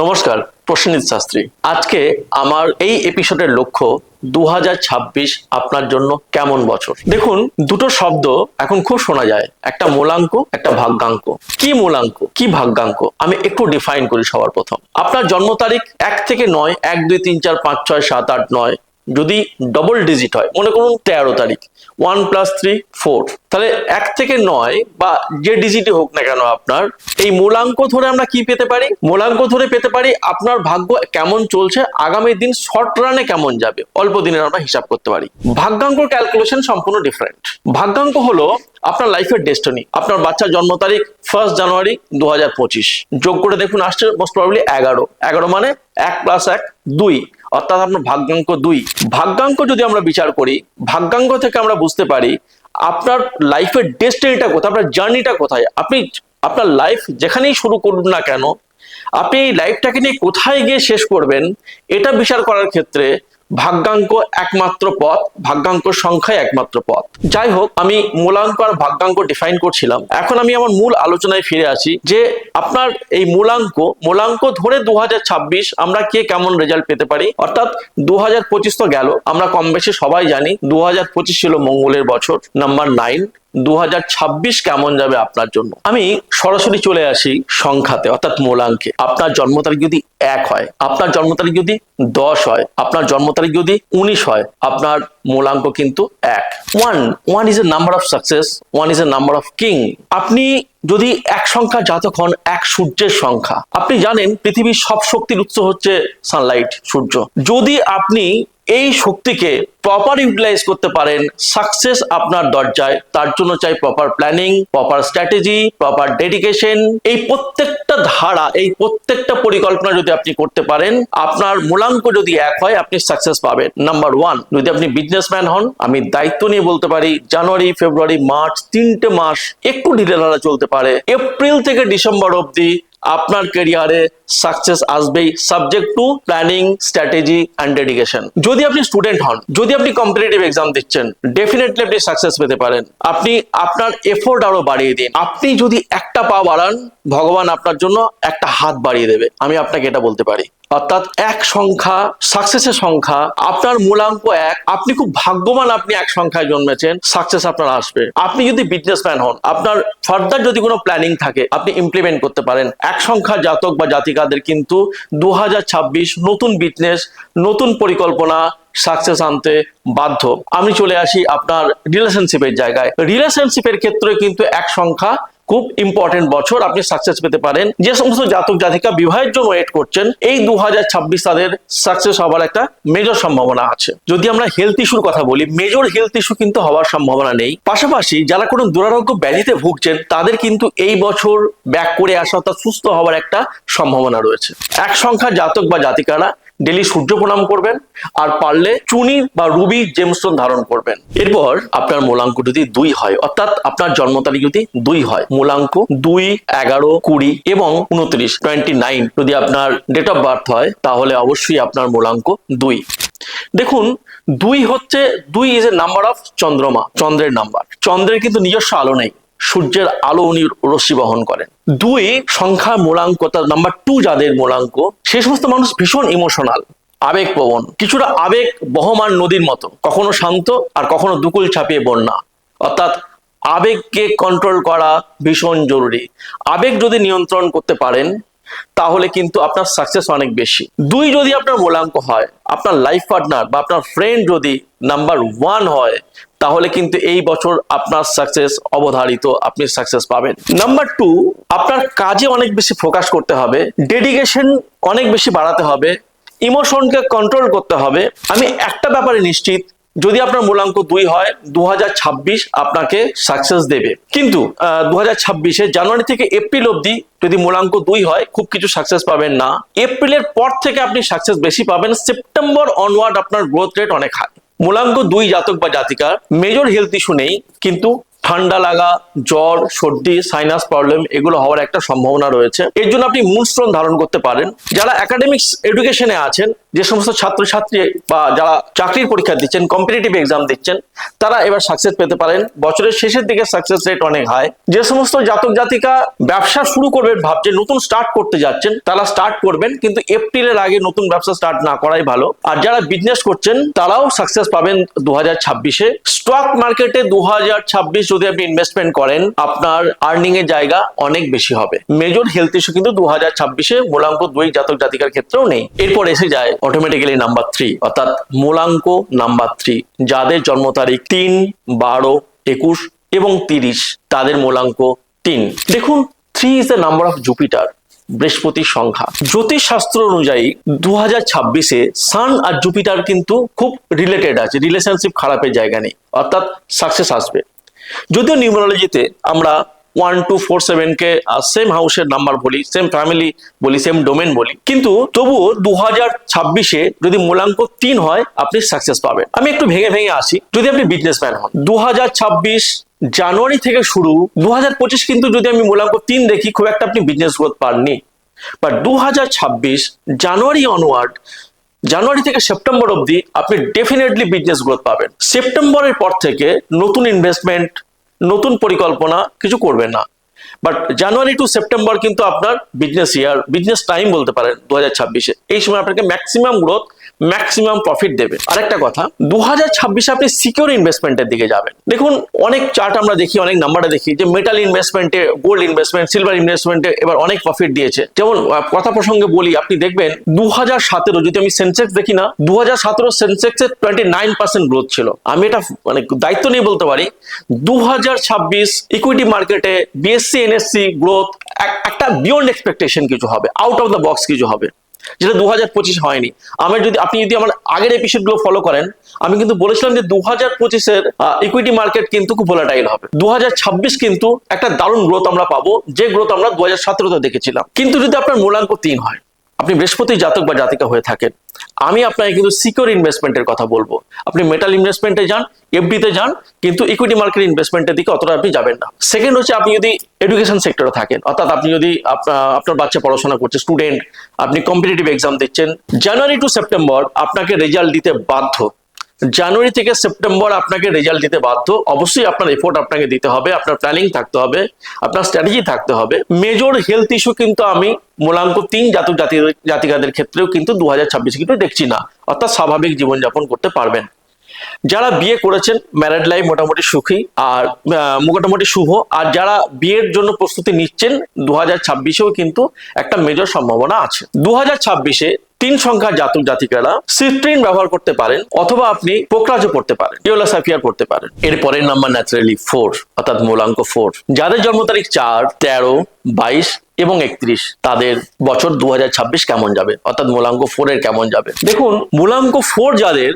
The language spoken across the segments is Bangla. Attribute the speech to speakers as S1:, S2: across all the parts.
S1: নমস্কার প্রসেনজিৎ শাস্ত্রী আজকে আমার এই এপিসোডের লক্ষ্য দু আপনার জন্য কেমন বছর দেখুন দুটো শব্দ এখন খুব শোনা যায় একটা মূলাঙ্ক একটা ভাগ্যাঙ্ক কি মূলাঙ্ক কি ভাগ্যাঙ্ক আমি একটু ডিফাইন করি সবার প্রথম আপনার জন্ম তারিখ এক থেকে নয় এক দুই তিন চার পাঁচ ছয় সাত আট নয় যদি ডবল ডিজিট হয় মনে করুন তেরো তারিখ ওয়ান প্লাস থ্রি ফোর তাহলে এক থেকে নয় বা যে ডিজিটই হোক না কেন আপনার এই মূলাঙ্ক ধরে আমরা কি পেতে পারি মূলাঙ্ক ধরে পেতে পারি আপনার ভাগ্য কেমন চলছে আগামী দিন শর্ট রানে কেমন যাবে অল্প দিনের আমরা হিসাব করতে পারি ভাগ্যাঙ্ক ক্যালকুলেশন সম্পূর্ণ ডিফারেন্ট ভাগ্যাঙ্ক হলো আপনার লাইফের ডেস্টনি আপনার বাচ্চার জন্ম তারিখ ফার্স্ট জানুয়ারি দু হাজার পঁচিশ যোগ করে দেখুন আসছে মোস্ট প্রবলি এগারো এগারো মানে এক প্লাস এক দুই অর্থাৎ আপনার ভাগ্যাঙ্ক দুই ভাগ্যাঙ্ক যদি আমরা বিচার করি ভাগ্যাঙ্ক থেকে আমরা বুঝতে পারি আপনার লাইফের ডেস্টিনিটা কোথায় আপনার জার্নিটা কোথায় আপনি আপনার লাইফ যেখানেই শুরু করুন না কেন আপনি এই লাইফটাকে নিয়ে কোথায় গিয়ে শেষ করবেন এটা বিচার করার ক্ষেত্রে ভাগ্যাঙ্ক একমাত্র পথ ভাগ্যাঙ্ক সংখ্যায় একমাত্র পথ যাই হোক আমি মূলাঙ্ক আর ভাগ্যাঙ্ক ডিফাইন করছিলাম এখন আমি আমার মূল আলোচনায় ফিরে আসি যে আপনার এই মূলাঙ্ক মূলাঙ্ক ধরে দু আমরা কে কেমন রেজাল্ট পেতে পারি অর্থাৎ দু তো গেল আমরা কম বেশি সবাই জানি দু ছিল মঙ্গলের বছর নাম্বার নাইন দু কেমন যাবে আপনার জন্য আমি সরাসরি চলে আসি সংখ্যাতে অর্থাৎ মূলাঙ্কে আপনার জন্ম তারিখ যদি এক হয় আপনার জন্ম তারিখ যদি দশ হয় আপনার জন্ম তারিখ যদি উনিশ হয় আপনার মূলাঙ্ক কিন্তু এক one one is a number of success one is a number of king আপনি যদি এক সংখ্যা জাতক হন এক সূর্যের সংখ্যা আপনি জানেন পৃথিবীর সব শক্তির উৎস হচ্ছে সানলাইট সূর্য যদি আপনি এই শক্তিকে প্রপার ইউটিলাইজ করতে পারেন সাকসেস আপনার দরজায় তার জন্য চাই proper planning proper strategy proper dedication এই প্রত্যেকটা ধারা এই প্রত্যেকটা পরিকল্পনা যদি আপনি করতে পারেন আপনার মূলাঙ্ক যদি এক হয় আপনি সাকসেস পাবেন নাম্বার ওয়ান যদি আপনি বিজনেসম্যান হন আমি দায়িত্ব নিয়ে বলতে পারি জানুয়ারি ফেব্রুয়ারি মার্চ তিনটে মাস একটু ঢিলেঢালা চলতে পারে এপ্রিল থেকে ডিসেম্বর অব্দি আপনার কেরিয়ারে সাকসেস আসবেই subject to planning strategy and dedication যদি আপনি স্টুডেন্ট হন যদি আপনি কম্পিটিটিভ এক্সাম দিচ্ছেন ডেফিনেটলি আপনি সাকসেস পেতে পারেন আপনি আপনার এফোর্ট আরো বাড়িয়ে দিন আপনি যদি একটা পা বাড়ান ভগবান আপনার জন্য একটা হাত বাড়িয়ে দেবে আমি আপনাকে এটা বলতে পারি অর্থাৎ এক সংখ্যা সাকসেসের সংখ্যা আপনার মূলাঙ্ক এক আপনি খুব ভাগ্যবান আপনি এক সংখ্যায় জন্মেছেন সাকসেস আপনার আসবে আপনি যদি বিজনেসম্যান হন আপনার ফার্দার যদি কোনো প্ল্যানিং থাকে আপনি ইমপ্লিমেন্ট করতে পারেন এক সংখ্যা জাতক বা জাতিকাদের কিন্তু দু নতুন বিজনেস নতুন পরিকল্পনা সাকসেস আনতে বাধ্য আমি চলে আসি আপনার রিলেশনশিপের জায়গায় রিলেশনশিপের ক্ষেত্রে কিন্তু এক সংখ্যা খুব ইম্পর্টেন্ট বছর আপনি সাকসেস পেতে পারেন যে সমস্ত জাতক জাতিকা বিবাহের জন্য ওয়েট করছেন এই দু সালের সাকসেস হওয়ার একটা মেজর সম্ভাবনা আছে যদি আমরা হেলথ ইস্যুর কথা বলি মেজর হেলথ ইস্যু কিন্তু হওয়ার সম্ভাবনা নেই পাশাপাশি যারা কোনো দুরারোগ্য ব্যাধিতে ভুগছেন তাদের কিন্তু এই বছর ব্যাক করে আসা অর্থাৎ সুস্থ হওয়ার একটা সম্ভাবনা রয়েছে এক সংখ্যা জাতক বা জাতিকারা ডেলি সূর্য প্রণাম করবেন আর পারলে চুনি বা রুবি জেমস্টোন ধারণ করবেন এরপর আপনার মূলাঙ্ক যদি দুই হয় অর্থাৎ আপনার জন্ম তারিখ যদি দুই হয় মূলাঙ্ক দুই এগারো কুড়ি এবং উনত্রিশ টোয়েন্টি নাইন যদি আপনার ডেট অফ বার্থ হয় তাহলে অবশ্যই আপনার মূলাঙ্ক দুই দেখুন দুই হচ্ছে দুই ইজ এ নাম্বার অফ চন্দ্রমা চন্দ্রের নাম্বার চন্দ্রের কিন্তু নিজস্ব আলো নেই সূর্যের আলো উনি রশ্মি বহন করেন দুই সংখ্যা মূলাঙ্ক তার নাম্বার টু যাদের মূলাঙ্ক সে সমস্ত মানুষ ভীষণ ইমোশনাল আবেগ পবন কিছুটা আবেগ বহমান নদীর মতো কখনো শান্ত আর কখনো দুকুল ছাপিয়ে বন্যা অর্থাৎ আবেগকে কন্ট্রোল করা ভীষণ জরুরি আবেগ যদি নিয়ন্ত্রণ করতে পারেন তাহলে কিন্তু আপনার সাকসেস অনেক বেশি দুই যদি আপনার মূলাঙ্ক হয় আপনার লাইফ পার্টনার বা আপনার ফ্রেন্ড যদি নাম্বার ওয়ান হয় তাহলে কিন্তু এই বছর আপনার সাকসেস অবধারিত আপনি সাকসেস পাবেন নাম্বার টু আপনার কাজে অনেক বেশি ফোকাস করতে হবে ডেডিকেশন অনেক বেশি বাড়াতে হবে ইমোশনকে কন্ট্রোল করতে হবে আমি একটা ব্যাপারে নিশ্চিত যদি আপনার মূলাঙ্ক দুই হয় দু আপনাকে সাকসেস দেবে কিন্তু দু হাজার ছাব্বিশে জানুয়ারি থেকে এপ্রিল অবধি যদি মূলাঙ্ক দুই হয় খুব কিছু সাকসেস পাবেন না এপ্রিলের পর থেকে আপনি সাকসেস বেশি পাবেন সেপ্টেম্বর অনওয়ার্ড আপনার গ্রোথ রেট অনেক হাই মূলাঙ্গ দুই জাতক বা জাতিকার মেজর হেলথ ইস্যু নেই কিন্তু ঠান্ডা লাগা জ্বর সর্দি সাইনাস প্রবলেম এগুলো হওয়ার একটা সম্ভাবনা রয়েছে এর জন্য আপনি মূলস্টোন ধারণ করতে পারেন যারা একাডেমিক্স এডুকেশনে আছেন যে সমস্ত ছাত্রছাত্রী বা যারা চাকরির পরীক্ষা দিচ্ছেন কম্পিটিটিভ এক্সাম দিচ্ছেন তারা এবার সাকসেস পেতে পারেন বছরের শেষের দিকে সাকসেস রেট অনেক হাই যে সমস্ত জাতক জাতিকা ব্যবসা শুরু করবেন ভাবছে নতুন স্টার্ট করতে যাচ্ছেন তারা স্টার্ট করবেন কিন্তু এপ্রিলের আগে নতুন ব্যবসা স্টার্ট না করাই ভালো আর যারা বিজনেস করছেন তারাও সাকসেস পাবেন দু হাজার স্টক মার্কেটে দু হাজার ছাব্বিশ যদি আপনি ইনভেস্টমেন্ট করেন আপনার আর্নিং এর জায়গা অনেক বেশি হবে মেজর হেলথ ইস্যু কিন্তু দু হাজার ছাব্বিশে মূলাঙ্ক দুই জাতক জাতিকার ক্ষেত্রেও নেই এরপর এসে যায় অটোমেটিক্যালি নাম্বার থ্রি অর্থাৎ মূলাঙ্ক নাম্বার থ্রি যাদের জন্ম তারিখ তিন বারো একুশ এবং তিরিশ তাদের মূলাঙ্ক তিন দেখুন three is the number of Jupiter বৃহস্পতির সংখ্যা জ্যোতিষশাস্ত্র অনুযায়ী দু হাজার ছাব্বিশে সান আর জুপিটার কিন্তু খুব রিলেটেড আছে রিলেশনশিপ খারাপের জায়গা নেই অর্থাৎ সাকসেস আসবে যদিও নিউমারোলজিতে আমরা ওয়ান টু ফোর সেভেনকে সেম হাউসের নাম্বার বলি সেম ফ্যামিলি বলি সেম ডোমেন বলি কিন্তু তবুও দু হাজার ছাব্বিশে যদি মূলাঙ্ক তিন হয় আপনি সাকসেস পাবেন আমি একটু ভেঙে ভেঙে আসি যদি আপনি বিজনেসম্যান হন দু হাজার ছাব্বিশ জানুয়ারি থেকে শুরু দু হাজার পঁচিশ কিন্তু যদি আমি মূলাঙ্ক তিন দেখি খুব একটা আপনি বিজনেস গ্রোথ পাননি বাট দু হাজার ছাব্বিশ জানুয়ারি অনওয়ার্ড জানুয়ারি থেকে সেপ্টেম্বর অব্দি আপনি ডেফিনেটলি বিজনেস গ্রোথ পাবেন সেপ্টেম্বরের পর থেকে নতুন ইনভেস্টমেন্ট নতুন পরিকল্পনা কিছু করবেন না বাট জানুয়ারি টু সেপ্টেম্বর কিন্তু আপনার বিজনেস ইয়ার বিজনেস টাইম বলতে পারেন দু হাজার ছাব্বিশে এই সময় আপনাকে ম্যাক্সিমাম গ্রোথ ম্যাক্সিমাম প্রফিট দেবে আরেকটা কথা দু হাজার ছাব্বিশে আপনি সিকিউর ইনভেস্টমেন্টের দিকে যাবেন দেখুন অনেক চার্ট আমরা দেখি অনেক নাম্বারে দেখি যে মেটাল ইনভেস্টমেন্টে গোল্ড ইনভেস্টমেন্ট সিলভার ইনভেস্টমেন্টে এবার অনেক প্রফিট দিয়েছে যেমন কথা প্রসঙ্গে বলি আপনি দেখবেন দু হাজার সতেরো যদি আমি সেন্সেক্স দেখি না দু হাজার সতেরো এর টোয়েন্টি নাইন পার্সেন্ট গ্রোথ ছিল আমি এটা মানে দায়িত্ব নিয়ে বলতে পারি দু হাজার ছাব্বিশ ইকুইটি মার্কেটে বিএসসি এনএসসি গ্রোথ একটা বিয়ন্ড এক্সপেকটেশন কিছু হবে আউট অফ দ্য বক্স কিছু হবে যেটা দু হাজার পঁচিশ হয়নি আমার যদি আপনি যদি আমার আগের গুলো ফলো করেন আমি কিন্তু বলেছিলাম যে দু হাজার পঁচিশের ইকুইটি মার্কেট কিন্তু খুব ভোলাটাইল হবে দু হাজার ছাব্বিশ কিন্তু একটা দারুণ গ্রোথ আমরা পাবো যে গ্রোথ আমরা দু হাজার সতেরোতে দেখেছিলাম কিন্তু যদি আপনার মূল্যাঙ্ক তিন হয় আপনি বৃহস্পতি জাতক বা জাতিকা হয়ে থাকেন আমি আপনাকে কিন্তু সিকিউর ইনভেস্টমেন্টের কথা বলবো আপনি মেটাল ইনভেস্টমেন্টে যান এফডিতে যান কিন্তু ইকুইটি মার্কেট ইনভেস্টমেন্টের দিকে অতটা আপনি যাবেন না সেকেন্ড হচ্ছে আপনি যদি এডুকেশন সেক্টরে থাকেন অর্থাৎ আপনি যদি আপনার বাচ্চা পড়াশোনা করছে স্টুডেন্ট আপনি কম্পিটিটিভ এক্সাম দিচ্ছেন জানুয়ারি টু সেপ্টেম্বর আপনাকে রেজাল্ট দিতে বাধ্য জানুয়ারি থেকে সেপ্টেম্বর আপনাকে রেজাল্ট দিতে বাধ্য অবশ্যই আপনার এফোর্ট আপনাকে দিতে হবে আপনার প্ল্যানিং থাকতে হবে আপনার স্ট্র্যাটেজি থাকতে হবে মেজর হেলথ ইস্যু কিন্তু আমি মূলাঙ্ক তিন জাতক জাতি জাতিকাদের ক্ষেত্রেও কিন্তু দু হাজার ছাব্বিশে কিন্তু দেখছি না অর্থাৎ স্বাভাবিক জীবনযাপন করতে পারবেন যারা বিয়ে করেছেন ম্যারেড লাইফ মোটামুটি সুখী আর মোটামুটি শুভ আর যারা বিয়ের জন্য প্রস্তুতি নিচ্ছেন দু হাজার কিন্তু একটা মেজর সম্ভাবনা আছে দু হাজার তিন সংখ্যার জাতক জাতিকারা সিট্রিন ব্যবহার করতে পারেন অথবা আপনি পোকরাজও পড়তে পারেন ইওলা সাফিয়ার পড়তে পারেন এরপরে নাম্বার ন্যাচারালি ফোর অর্থাৎ মূলাঙ্ক ফোর যাদের জন্ম তারিখ চার তেরো বাইশ এবং একত্রিশ তাদের বছর দু কেমন যাবে অর্থাৎ মূলাঙ্ক এর কেমন যাবে দেখুন মূলাঙ্ক ফোর যাদের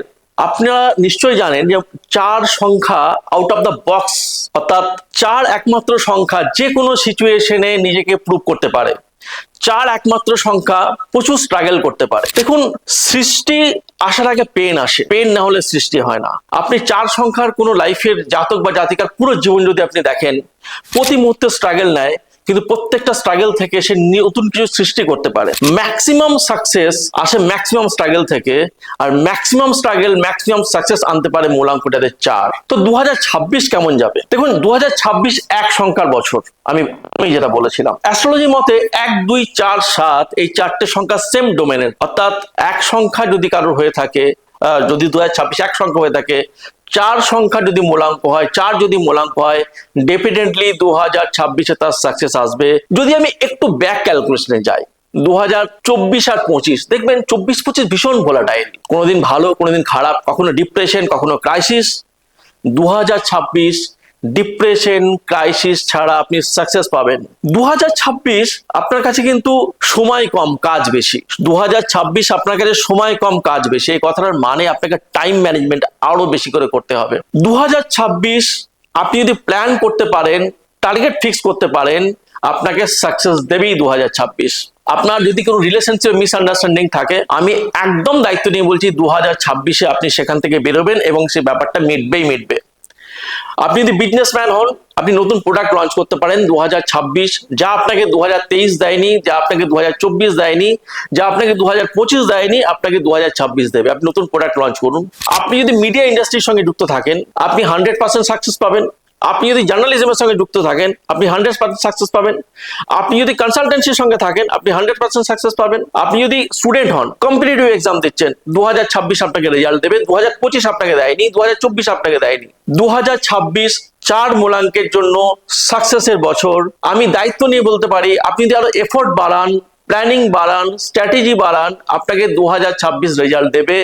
S1: আপনারা নিশ্চয়ই জানেন যে চার সংখ্যা আউট অফ দ্য বক্স অর্থাৎ চার একমাত্র সংখ্যা যে কোনো সিচুয়েশনে নিজেকে প্রুভ করতে পারে চার একমাত্র সংখ্যা প্রচুর স্ট্রাগল করতে পারে দেখুন সৃষ্টি আসার আগে পেন আসে পেন না হলে সৃষ্টি হয় না আপনি চার সংখ্যার কোনো লাইফের জাতক বা জাতিকার পুরো জীবন যদি আপনি দেখেন প্রতি মুহূর্তে স্ট্রাগল নেয় কিন্তু প্রত্যেকটা স্ট্রাগল থেকে সে নতুন কিছু সৃষ্টি করতে পারে ম্যাক্সিমাম সাকসেস আসে ম্যাক্সিমাম স্ট্রাগল থেকে আর ম্যাক্সিমাম স্ট্রাগল ম্যাক্সিমাম সাকসেস আনতে পারে মূলাঙ্ক যাদের চার তো দু কেমন যাবে দেখুন দু এক সংখ্যার বছর আমি আমি যেটা বলেছিলাম অ্যাস্ট্রোলজি মতে এক দুই চার সাত এই চারটে সংখ্যা সেম ডোমেনের অর্থাৎ এক সংখ্যা যদি কারোর হয়ে থাকে যদি দু হাজার ছাব্বিশ এক সংখ্যা হয়ে থাকে চার সংখ্যা যদি মূলাঙ্ক হয় চার যদি মূলাঙ্ক হয় ডেফিনেটলি দু হাজার ছাব্বিশে তার সাকসেস আসবে যদি আমি একটু ব্যাক ক্যালকুলেশনে যাই দু হাজার চব্বিশ আর পঁচিশ দেখবেন চব্বিশ পঁচিশ ভীষণ ভোলাটাইল কোনোদিন ভালো কোনোদিন খারাপ কখনো ডিপ্রেশন কখনো ক্রাইসিস দু হাজার ছাব্বিশ ডিপ্রেশন ক্রাইসিস ছাড়া আপনি সাকসেস পাবেন দু আপনার কাছে কিন্তু সময় কম কাজ বেশি দু আপনার কাছে সময় কম কাজ বেশি এই কথাটার মানে আপনাকে টাইম ম্যানেজমেন্ট আরো বেশি করে করতে হবে দু আপনি যদি প্ল্যান করতে পারেন টার্গেট ফিক্স করতে পারেন আপনাকে সাকসেস দেবেই দু আপনার যদি কোনো রিলেশনশিপ মিসআন্ডারস্ট্যান্ডিং থাকে আমি একদম দায়িত্ব নিয়ে বলছি দু হাজার আপনি সেখান থেকে বেরোবেন এবং সে ব্যাপারটা মিটবেই মিটবে আপনি যদি বিজনেসম্যান হন আপনি নতুন প্রোডাক্ট লঞ্চ করতে পারেন দু যা আপনাকে দু দেয়নি যা আপনাকে দু দেয়নি যা আপনাকে দু দেয়নি আপনাকে দু দেবে আপনি নতুন প্রোডাক্ট লঞ্চ করুন আপনি যদি মিডিয়া ইন্ডাস্ট্রির সঙ্গে যুক্ত থাকেন আপনি হান্ড্রেড পার্সেন্ট সাকসেস পাবেন আপনি যদি জার্নালিজমের সঙ্গে যুক্ত থাকেন আপনি হান্ড্রেড পার্সেন্ট সাকসেস পাবেন আপনি যদি কনসালটেন্সির সঙ্গে থাকেন আপনি হান্ড্রেড পার্সেন্ট সাকসেস পাবেন আপনি যদি স্টুডেন্ট হন কম্পিটিটিভ এক্সাম দিচ্ছেন দু হাজার ছাব্বিশ আপনাকে রেজাল্ট দেবে দু হাজার পঁচিশ আপনাকে দেয়নি দু হাজার চব্বিশ আপনাকে দেয়নি দু হাজার ছাব্বিশ চার মূলাঙ্কের জন্য সাকসেসের বছর আমি দায়িত্ব নিয়ে বলতে পারি আপনি যদি আরো এফোর্ট বাড়ান প্ল্যানিং বাড়ান স্ট্র্যাটেজি বাড়ান আপনাকে দু হাজার ছাব্বিশ রেজাল্ট দেবে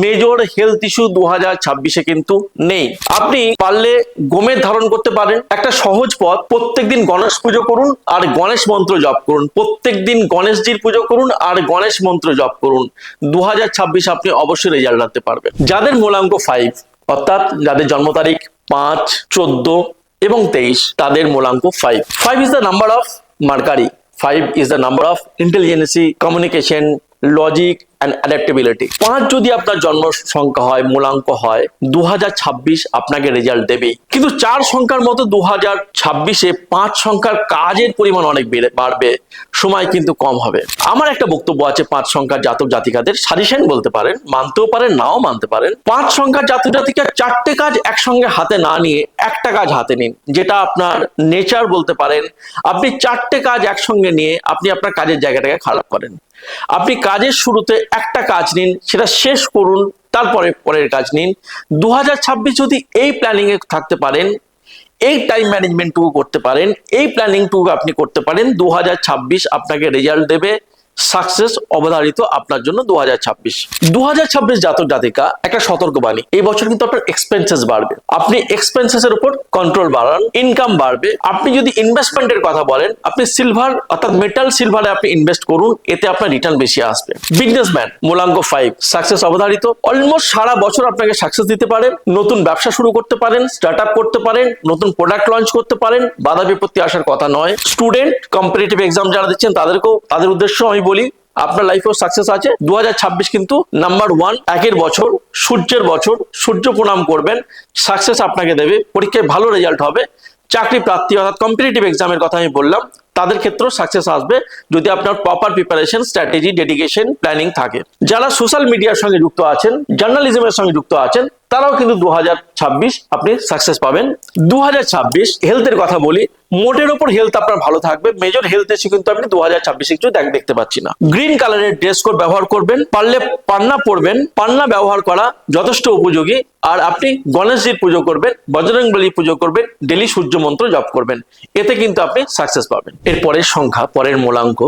S1: মেজর হেলথ ইস্যু দু হাজার ছাব্বিশে কিন্তু নেই আপনি পারলে গোমের ধারণ করতে পারেন একটা সহজ পথ প্রত্যেকদিন গণেশ পুজো করুন আর গণেশ মন্ত্র জপ করুন প্রত্যেকদিন গণেশজির পুজো করুন আর গণেশ মন্ত্র জপ করুন দু আপনি অবশ্যই রেজাল্ট রাখতে পারবেন যাদের মূলাঙ্ক ফাইভ অর্থাৎ যাদের জন্ম তারিখ পাঁচ চোদ্দ এবং তেইশ তাদের মূলাঙ্ক five five is the number of Mercury five is the number of intelligence communication logic and adaptability পাঁচ যদি আপনার জন্ম সংখ্যা হয় মূলাঙ্ক হয় দু আপনাকে রেজাল্ট দেবে কিন্তু চার সংখ্যার মতো দু হাজার ছাব্বিশে পাঁচ সংখ্যার কাজের পরিমাণ অনেক বাড়বে সময় কিন্তু কম হবে আমার একটা বক্তব্য আছে পাঁচ সংখ্যার জাতক জাতিকাদের সাজেশন বলতে পারেন মানতেও পারেন নাও মানতে পারেন পাঁচ সংখ্যার জাতক জাতিকা চারটে কাজ একসঙ্গে হাতে না নিয়ে একটা কাজ হাতে নিন যেটা আপনার নেচার বলতে পারেন আপনি চারটে কাজ একসঙ্গে নিয়ে আপনি আপনার কাজের জায়গাটাকে খারাপ করেন আপনি কাজের শুরুতে একটা কাজ নিন সেটা শেষ করুন তারপরে পরের কাজ নিন দু যদি এই প্ল্যানিংয়ে থাকতে পারেন এই টাইম ম্যানেজমেন্টটুকু করতে পারেন এই প্ল্যানিংটুকু আপনি করতে পারেন দু আপনাকে রেজাল্ট দেবে সাকসেস অবধারিত আপনার জন্য দু হাজার ছাব্বিশ দু হাজার ছাব্বিশ জাতক জাতিকা একটা সতর্কবাণী এই বছর কিন্তু আপনার এক্সপেন্সেস বাড়বে আপনি এক্সপেন্সেস এর উপর কন্ট্রোল বাড়ান ইনকাম বাড়বে আপনি যদি ইনভেস্টমেন্টের কথা বলেন আপনি সিলভার অর্থাৎ মেটাল সিলভারে আপনি ইনভেস্ট করুন এতে আপনার রিটার্ন বেশি আসবে বিজনেসম্যান মূলাঙ্ক ফাইভ সাকসেস অবধারিত অলমোস্ট সারা বছর আপনাকে সাকসেস দিতে পারে নতুন ব্যবসা শুরু করতে পারেন স্টার্ট আপ করতে পারেন নতুন প্রোডাক্ট লঞ্চ করতে পারেন বাধা বিপত্তি আসার কথা নয় স্টুডেন্ট কম্পিটিটিভ এক্সাম যারা দিচ্ছেন তাদেরকেও তাদের উদ্দেশ্য আমি বলি আপনার লাইফেও সাকসেস আছে দু কিন্তু নাম্বার ওয়ান একের বছর সূর্যের বছর সূর্য প্রণাম করবেন সাকসেস আপনাকে দেবে পরীক্ষায় ভালো রেজাল্ট হবে চাকরি প্রাপ্তি অর্থাৎ কম্পিটিটিভ এক্সামের কথা আমি বললাম তাদের ক্ষেত্রেও সাকসেস আসবে যদি আপনার proper preparation strategy dedication planning থাকে যারা সোশ্যাল মিডিয়ার সঙ্গে যুক্ত আছেন জার্নালিজমের সঙ্গে যুক্ত আছেন তারাও কিন্তু দু আপনি সাকসেস পাবেন দু হেলথের কথা বলি মোটের ওপর হেলথ আপনার ভালো থাকবে মেজর হেলথ এসে কিন্তু আপনি দু হাজার ছাব্বিশে কিছু দেখতে পাচ্ছি না গ্রিন কালারের ড্রেস কোড ব্যবহার করবেন পারলে পান্না পরবেন পান্না ব্যবহার করা যথেষ্ট উপযোগী আর আপনি গণেশজির পুজো করবেন বজরং পুজো করবেন ডেলি সূর্য মন্ত্র জপ করবেন এতে কিন্তু আপনি সাকসেস পাবেন এরপরের সংখ্যা পরের মূলাঙ্ক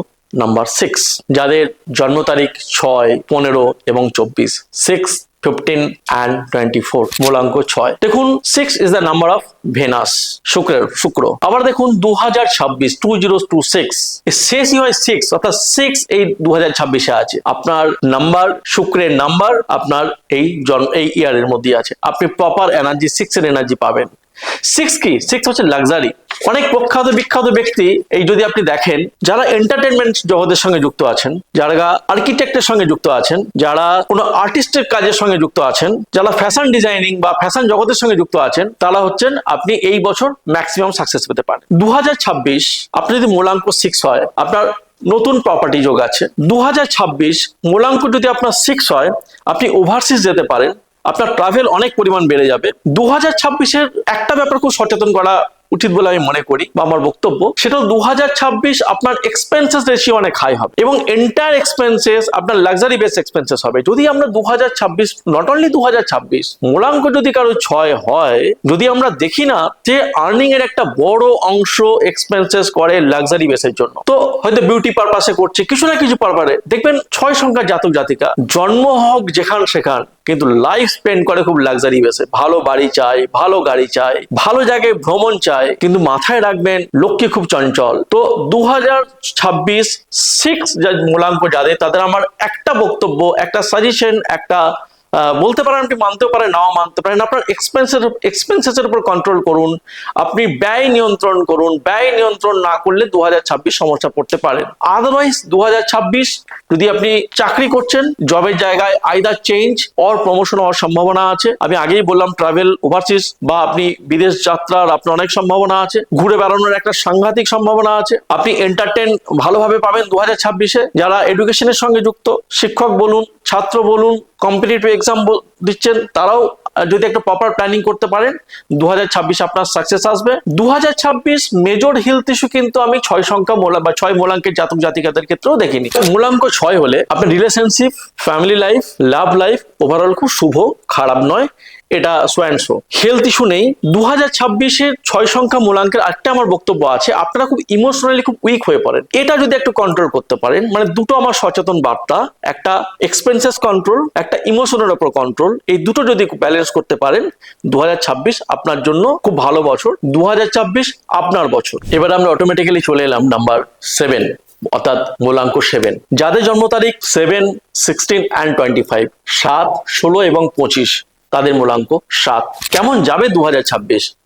S1: নাম্বার সিক্স যাদের জন্ম তারিখ ছয় পনেরো এবং চব্বিশ six fifteen and twenty four মূলাঙ্ক ছয় দেখুন six is the number of Venus শুক্রের শুক্র আবার দেখুন দু হাজার ছাব্বিশ টু জিরো টু সিক্স শেষ হয় সিক্স অর্থাৎ সিক্স এই দু হাজার ছাব্বিশে আছে আপনার নাম্বার শুক্রের নাম্বার আপনার এই জন্ম এই ইয়ারের মধ্যে আছে আপনি প্রপার এনার্জি সিক্স এর এনার্জি পাবেন সিক্স কি সিক্স হচ্ছে লাক্সারি অনেক প্রখ্যাত বিখ্যাত ব্যক্তি এই যদি আপনি দেখেন যারা এন্টারটেনমেন্ট জগতের সঙ্গে যুক্ত আছেন যারা আর্কিটেক্টের সঙ্গে যুক্ত আছেন যারা কোনো আর্টিস্টের কাজের সঙ্গে যুক্ত আছেন যারা ফ্যাশন ডিজাইনিং বা ফ্যাশন জগতের সঙ্গে যুক্ত আছেন তারা হচ্ছেন আপনি এই বছর ম্যাক্সিমাম সাকসেস পেতে পারেন দু হাজার ছাব্বিশ আপনি যদি মূলাঙ্ক সিক্স হয় আপনার নতুন প্রপার্টি যোগ আছে দু হাজার ছাব্বিশ মূলাঙ্ক যদি আপনার সিক্স হয় আপনি ওভারসিজ যেতে পারেন আপনার ট্রাভেল অনেক পরিমাণ বেড়ে যাবে দু হাজার ছাব্বিশের একটা ব্যাপার খুব সচেতন করা উচিত বলে আমি মনে করি বা আমার বক্তব্য সেটা দু আপনার এক্সপেন্সেস রেশিও অনেক হাই হবে এবং এন্টায়ার এক্সপেন্সেস আপনার লাক্সারি বেস এক্সপেন্সেস হবে যদি আমরা দু নট অনলি দু মূলাঙ্ক যদি কারো ছয় হয় যদি আমরা দেখি না যে আর্নিং এর একটা বড় অংশ এক্সপেন্সেস করে লাক্সারি বেসের জন্য তো হয়তো বিউটি পারপাসে করছে কিছু না কিছু পারপারে দেখবেন ছয় সংখ্যার জাতক জাতিকা জন্ম হোক যেখান সেখান কিন্তু লাইফ স্পেন্ড করে খুব লাক্সারি বেসে ভালো বাড়ি চাই ভালো গাড়ি চাই ভালো জায়গায় ভ্রমণ চাই কিন্তু মাথায় রাখবেন লোককে খুব চঞ্চল তো দু হাজার ছাব্বিশ সিক্স মূলাঙ্ক যাদের তাদের আমার একটা বক্তব্য একটা সাজেশন একটা বলতে পারেন আপনি মানতেও পারেন নাও মানতে পারেন আপনার এক্সপেন্সের এক্সপেন্সেসের উপর কন্ট্রোল করুন আপনি ব্যয় নিয়ন্ত্রণ করুন ব্যয় নিয়ন্ত্রণ না করলে দু সমস্যা পড়তে পারেন আদারওয়াইজ দু যদি আপনি চাকরি করছেন জবের জায়গায় আইদার চেঞ্জ অর প্রমোশন হওয়ার সম্ভাবনা আছে আমি আগেই বললাম ট্রাভেল ওভারসিজ বা আপনি বিদেশ যাত্রার আপনার অনেক সম্ভাবনা আছে ঘুরে বেড়ানোর একটা সাংঘাতিক সম্ভাবনা আছে আপনি এন্টারটেন ভালোভাবে পাবেন দু হাজার যারা এডুকেশনের সঙ্গে যুক্ত শিক্ষক বলুন ছাত্র বলুন কম্পিটিটিভ এক্সাম দিচ্ছেন তারাও যদি একটা প্রপার প্ল্যানিং করতে পারেন দু আপনার সাকসেস আসবে দু মেজর হেলথ ইস্যু কিন্তু আমি ছয় সংখ্যা মোলা বা ছয় মোলাঙ্কের জাতক জাতিকাদের ক্ষেত্রেও দেখিনি মূলাঙ্ক ছয় হলে আপনার relationship family life love life overall খুব শুভ খারাপ নয় এটা সোয়ান শো হেলথ ইস্যু নেই দু হাজার ছাব্বিশের ছয় সংখ্যা মূলাঙ্কের আরেকটা আমার বক্তব্য আছে আপনারা খুব ইমোশনালি খুব উইক হয়ে পড়েন এটা যদি একটু কন্ট্রোল করতে পারেন মানে দুটো আমার সচেতন বার্তা একটা এক্সপেন্সেস কন্ট্রোল একটা ইমোশনের ওপর কন্ট্রোল এই দুটো যদি ব্যালেন্স করতে পারেন দু আপনার জন্য খুব ভালো বছর দু আপনার বছর এবার আমরা অটোমেটিক্যালি চলে এলাম নাম্বার সেভেন অর্থাৎ মূলাঙ্ক সেভেন যাদের জন্ম তারিখ seven sixteen and twenty five সাত ষোলো এবং পঁচিশ তাদের মূলাঙ্ক সাত কেমন যাবে দু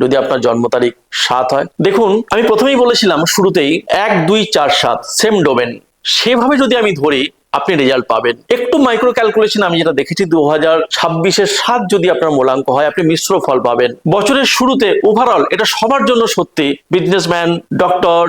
S1: যদি আপনার জন্ম তারিখ সাত হয় দেখুন আমি প্রথমেই বলেছিলাম শুরুতেই এক দুই চার সাত সেম ডোমেন সেভাবে যদি আমি ধরি আপনি রেজাল্ট পাবেন একটু মাইক্রো ক্যালকুলেশন আমি যেটা দেখেছি দু হাজার ছাব্বিশের সাত যদি আপনার মূলাঙ্ক হয় আপনি মিশ্র ফল পাবেন বছরের শুরুতে ওভারঅল এটা সবার জন্য সত্যি businessman doctor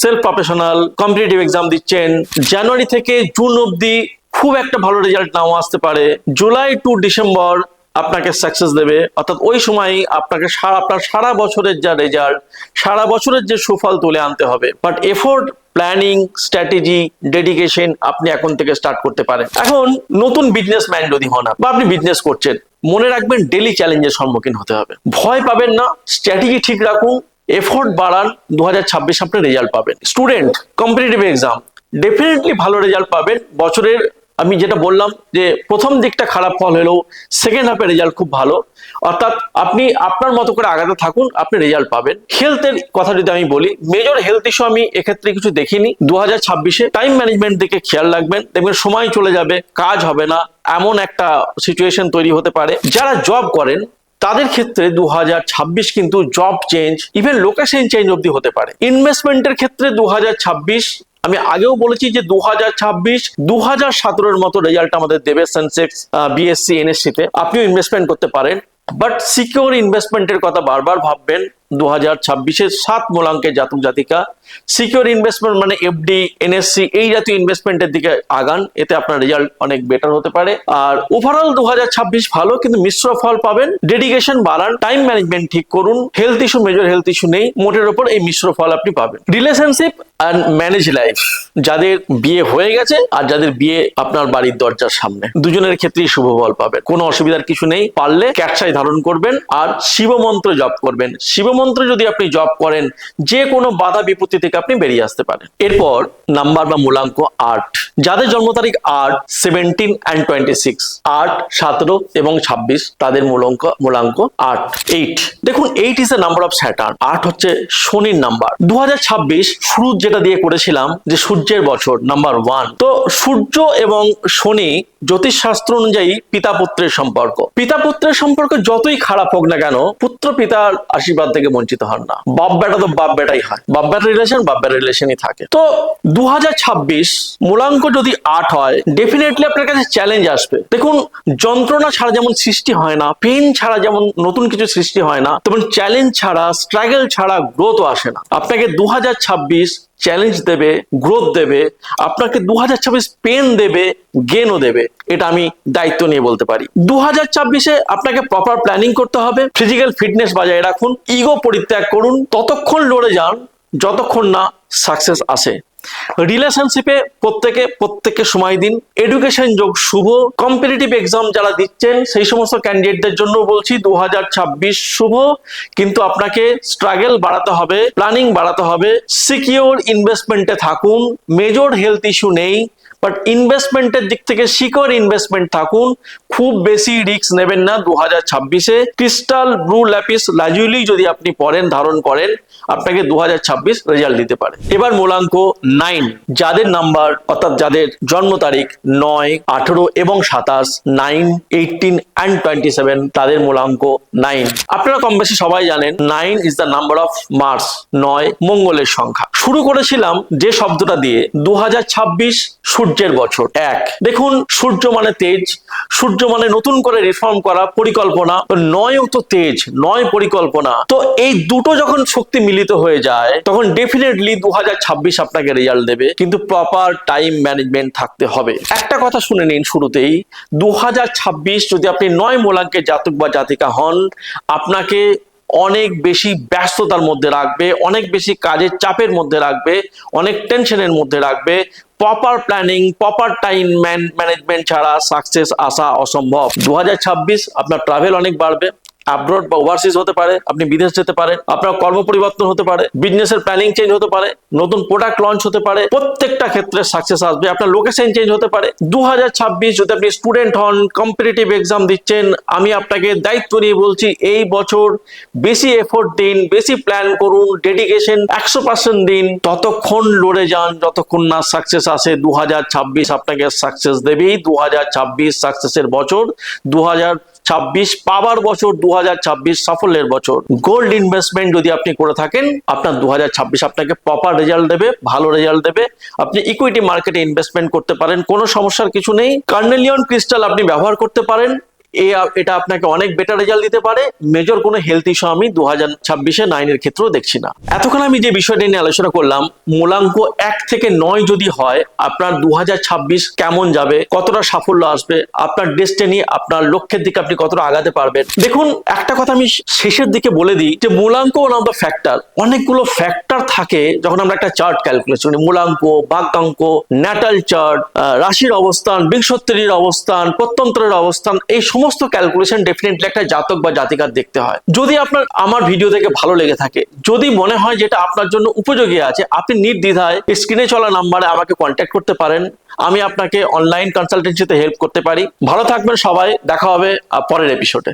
S1: self professional competitive exam দিচ্ছেন জানুয়ারি থেকে জুন অবধি খুব একটা ভালো রেজাল্ট নাও আসতে পারে জুলাই টু ডিসেম্বর আপনাকে সাকসেস দেবে অর্থাৎ ওই সময় আপনাকে সারা আপনার সারা বছরের যা রেজাল্ট সারা বছরের যে সুফল তুলে আনতে হবে but effort planning strategy dedication আপনি এখন থেকে স্টার্ট করতে পারেন এখন নতুন বিজনেস ম্যান যদি হন বা আপনি বিজনেস করছেন মনে রাখবেন ডেলি চ্যালেঞ্জের সম্মুখীন হতে হবে ভয় পাবেন না স্ট্র্যাটেজি ঠিক রাখুন এফোর্ট বাড়ান দু হাজার ছাব্বিশ আপনি রেজাল্ট পাবেন স্টুডেন্ট কম্পিটিটিভ এক্সাম ডেফিনেটলি ভালো রেজাল্ট পাবেন বছরের আমি যেটা বললাম যে প্রথম দিকটা খারাপ ফল হলেও সেকেন্ড হাফে রেজাল্ট খুব ভালো অর্থাৎ আপনি আপনার মতো করে আগাতে থাকুন আপনি রেজাল্ট পাবেন হেলথের কথা যদি আমি বলি মেজর হেলথ ইস্যু আমি এক্ষেত্রে কিছু দেখিনি দু হাজার ছাব্বিশে টাইম ম্যানেজমেন্ট দিকে খেয়াল রাখবেন দেখবেন সময় চলে যাবে কাজ হবে না এমন একটা সিচুয়েশন তৈরি হতে পারে যারা জব করেন তাদের ক্ষেত্রে দু কিন্তু job change even location change অবধি হতে পারে ইনভেস্টমেন্টের ক্ষেত্রে দু আমি আগেও বলেছি যে দু হাজার ছাব্বিশ দু হাজার সতেরোর মতো রেজাল্ট আমাদের দেবে সেন্সেক্স বিএসসি এনএসসি তে আপনিও ইনভেস্টমেন্ট করতে পারেন বাট সিকিউর ইনভেস্টমেন্টের কথা বারবার ভাববেন দু হাজার ছাব্বিশে সাত মূলাঙ্কের জাতক জাতিকা সিকিউর ইনভেস্টমেন্ট মানে এফডি এনএসসি এই জাতীয় ইনভেস্টমেন্টের দিকে আগান এতে আপনার রেজাল্ট অনেক বেটার হতে পারে আর ওভারঅল দু ভালো কিন্তু মিশ্র ফল পাবেন ডেডিকেশন বাড়ান টাইম ম্যানেজমেন্ট ঠিক করুন health issue major health issue নেই মোটের ওপর এই মিশ্র ফল আপনি পাবেন রিলেশনশিপ অ্যান্ড ম্যানেজ লাইফ যাদের বিয়ে হয়ে গেছে আর যাদের বিয়ে আপনার বাড়ির দরজার সামনে দুজনের ক্ষেত্রেই শুভ ফল পাবেন কোনো অসুবিধার কিছু নেই পারলে ক্যাটসাই ধারণ করবেন আর শিব মন্ত্র জপ করবেন শিবমন্ত্র মন্ত্রে যদি আপনি জব করেন যে কোনো বাধা বিপত্তি থেকে আপনি বেরিয়ে আসতে পারেন এরপর নাম্বার বা মূলাঙ্ক আট যাদের জন্ম তারিখ আট সেভেন্টিন অ্যান্ড টোয়েন্টি সিক্স আট সতেরো এবং ছাব্বিশ তাদের মূলাঙ্ক মূলাঙ্ক আট এইট দেখুন eight is a number of Saturn আট হচ্ছে শনির নাম্বার দু শুরু যেটা দিয়ে করেছিলাম যে সূর্যের বছর নাম্বার ওয়ান তো সূর্য এবং শনি জ্যোতিষ শাস্ত্র অনুযায়ী পিতা পুত্রের সম্পর্ক পিতা পুত্রের সম্পর্ক যতই খারাপ হোক না কেন পুত্র পিতার আশীর্বাদ থেকে বঞ্চিত হন না বাপ বেটা তো বাপ বেটাই হয় বাপ বেটার রিলেশন বাপ বেটার রিলেশনই থাকে তো দু মূলাঙ্ক যদি আট হয় ডেফিনেটলি আপনার কাছে চ্যালেঞ্জ আসবে দেখুন যন্ত্রণা ছাড়া যেমন সৃষ্টি হয় না পেন ছাড়া যেমন নতুন কিছু সৃষ্টি হয় না তেমন চ্যালেঞ্জ ছাড়া স্ট্রাগল ছাড়া গ্রোথ আসে না আপনাকে দু চ্যালেঞ্জ দেবে গ্রোথ দেবে আপনাকে দু হাজার ছাব্বিশ পেন দেবে গেনও দেবে এটা আমি দায়িত্ব নিয়ে বলতে পারি দু হাজার ছাব্বিশে আপনাকে প্রপার প্ল্যানিং করতে হবে ফিজিক্যাল ফিটনেস বজায় রাখুন ইগো পরিত্যাগ করুন ততক্ষণ লড়ে যান যতক্ষণ না সাকসেস আসে রিলেশনশিপে প্রত্যেকে প্রত্যেককে সময় দিন এডুকেশন যোগ শুভ কম্পিটিটিভ এক্সাম যারা দিচ্ছেন সেই সমস্ত ক্যান্ডিডেটদের জন্য বলছি দু শুভ কিন্তু আপনাকে স্ট্রাগেল বাড়াতে হবে প্ল্যানিং বাড়াতে হবে সিকিওর ইনভেস্টমেন্টে থাকুন মেজর হেলথ ইস্যু নেই বাট ইনভেস্টমেন্টের দিক থেকে শিকর ইনভেস্টমেন্ট থাকুন খুব বেশি রিস্ক নেবেন না দু হাজার ছাব্বিশে ক্রিস্টাল ব্লু ল্যাপিস লাজুলি যদি আপনি পড়েন ধারণ করেন আপনাকে দু হাজার ছাব্বিশ রেজাল্ট দিতে পারে এবার মূলাঙ্ক নাইন যাদের নাম্বার অর্থাৎ যাদের জন্ম তারিখ নয় আঠেরো এবং সাতাশ nine eighteen and twenty seven তাদের মূলাঙ্ক নাইন আপনারা কম বেশি সবাই জানেন nine is the number of Mars নয় মঙ্গলের সংখ্যা শুরু করেছিলাম যে শব্দটা দিয়ে দু হাজার ছাব্বিশ সূর্য সূর্যের বছর এক দেখুন সূর্য মানে তেজ সূর্য মানে নতুন করে রিফর্ম করা পরিকল্পনা নয়ও তো তেজ নয় পরিকল্পনা তো এই দুটো যখন শক্তি মিলিত হয়ে যায় তখন ডেফিনেটলি দু আপনাকে রেজাল্ট দেবে কিন্তু প্রপার টাইম ম্যানেজমেন্ট থাকতে হবে একটা কথা শুনে নিন শুরুতেই দু যদি আপনি নয় মোলাঙ্কে জাতক বা জাতিকা হন আপনাকে অনেক বেশি ব্যস্ততার মধ্যে রাখবে অনেক বেশি কাজের চাপের মধ্যে রাখবে অনেক টেনশনের মধ্যে রাখবে proper planning proper time management ছাড়া সাকসেস আসা অসম্ভব দু আপনার ট্রাভেল অনেক বাড়বে আব্রোড বা ওভারসিজ হতে পারে আপনি বিদেশ যেতে পারেন আপনার কর্ম পরিবর্তন হতে পারে বিজনেসের প্ল্যানিং চেঞ্জ হতে পারে নতুন প্রোডাক্ট লঞ্চ হতে পারে প্রত্যেকটা ক্ষেত্রে সাকসেস আসবে আপনার লোকেশন চেঞ্জ হতে পারে দু যদি আপনি স্টুডেন্ট হন কম্পিটিটিভ এক্সাম দিচ্ছেন আমি আপনাকে দায়িত্ব নিয়ে বলছি এই বছর বেশি এফোর্ট দিন বেশি প্ল্যান করুন ডেডিকেশন একশো পার্সেন্ট দিন ততক্ষণ লড়ে যান যতক্ষণ না সাকসেস আসে দু আপনাকে সাকসেস দেবেই দু হাজার সাকসেসের বছর দু ছাব্বিশ পাবার বছর দু সাফল্যের বছর গোল্ড ইনভেস্টমেন্ট যদি আপনি করে থাকেন আপনার দু আপনাকে প্রপার রেজাল্ট দেবে ভালো রেজাল্ট দেবে আপনি ইকুইটি মার্কেটে ইনভেস্টমেন্ট করতে পারেন কোনো সমস্যার কিছু নেই কার্নেলিয়ন ক্রিস্টাল আপনি ব্যবহার করতে পারেন এটা আপনাকে অনেক বেটার রেজাল্ট দিতে পারে মেজর কোনো হেলথ ইস্যু আমি দু হাজার ছাব্বিশে নাইনের ক্ষেত্রেও দেখছি না এতক্ষণ আমি যে বিষয়টা নিয়ে আলোচনা করলাম মূলাঙ্ক এক থেকে নয় যদি হয় আপনার দু কেমন যাবে কতটা সাফল্য আসবে আপনার ডেস্টিনি আপনার লক্ষ্যের দিকে আপনি কতটা আগাতে পারবেন দেখুন একটা কথা আমি শেষের দিকে বলে দিই যে মূলাঙ্ক অফ দ্য ফ্যাক্টর অনেকগুলো ফ্যাক্টর থাকে যখন আমরা একটা চার্ট ক্যালকুলেশন মূলাঙ্ক বাক্যাঙ্ক ন্যাটাল চার্ট রাশির অবস্থান বিংশত্তরীর অবস্থান প্রত্যন্তরের অবস্থান এই সমস্ত সমস্ত ক্যালকুলেশন ডেফিনেটলি একটা জাতক বা জাতিকার দেখতে হয় যদি আপনার আমার ভিডিও দেখে ভালো লেগে থাকে যদি মনে হয় যেটা আপনার জন্য উপযোগী আছে আপনি নির্দ্বিধায় স্ক্রিনে চলা নাম্বারে আমাকে কন্ট্যাক্ট করতে পারেন আমি আপনাকে অনলাইন কনসালটেন্সিতে হেল্প করতে পারি ভালো থাকবেন সবাই দেখা হবে পরের এপিসোডে